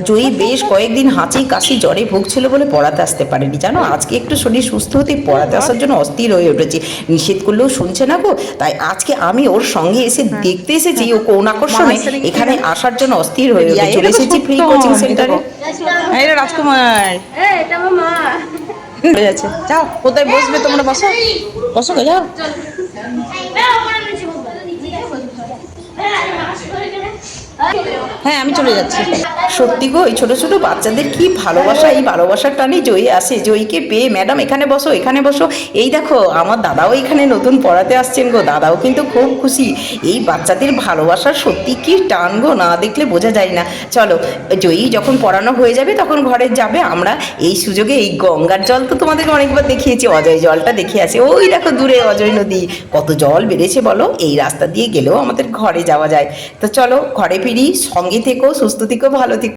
জয়ী বেশ কয়েকদিন হাঁচি কাশি জ্বরে ভুগছিল বলে পড়াতে আসতে পারেনি জানো আজকে একটু শরীর সুস্থ হতে পড়াতে আসার জন্য অস্থির হয়ে উঠেছি নিষেধ করলেও শুনছে না গো তাই আজকে আমি ওর সঙ্গে এসে দেখতে এসেছি ও কোন আকর্ষণে এখানে আসার জন্য অস্থির হয়ে উঠে চলে এসেছি ফ্রি কোচিং সেন্টারে এই রে রাজকুমার এটা মা যাচ্ছে যাও কোথায় বসবে তোমরা বসো বসো গো, যাও হ্যাঁ আমি চলে যাচ্ছি। সত্যি গো, এই ছোটো ছোটো বাচ্চাদের কি ভালোবাসা, এই ভালোবাসার টানে জয়ী আসে জয়ীকে পেয়ে ম্যাডাম এখানে বসো এখানে বসো। এই দেখো, আমার দাদাও এখানে নতুন পড়াতে আসছেন গো, দাদাও কিন্তু খুব খুশি। এই বাচ্চাদের ভালোবাসার সত্যি কি টান গো, না দেখলে বোঝা যায় না। চলো, জয়ী যখন পড়ানো হয়ে যাবে, তখন ঘরে যাবে। আমরা এই সুযোগে এই গঙ্গার জল তো তোমাদেরকে অনেকবার দেখিয়েছি, অজয় জলটা দেখে আসে। ওই দেখো দূরে অজয় নদী, কত জল বেড়েছে বলো? এই রাস্তা দিয়ে গেলেও আমাদের ঘরে যাওয়া যায়। তো চলো, ঘরে ফিরি সঙ্গে থেকো সুস্থ থেকো ভালো থেকো।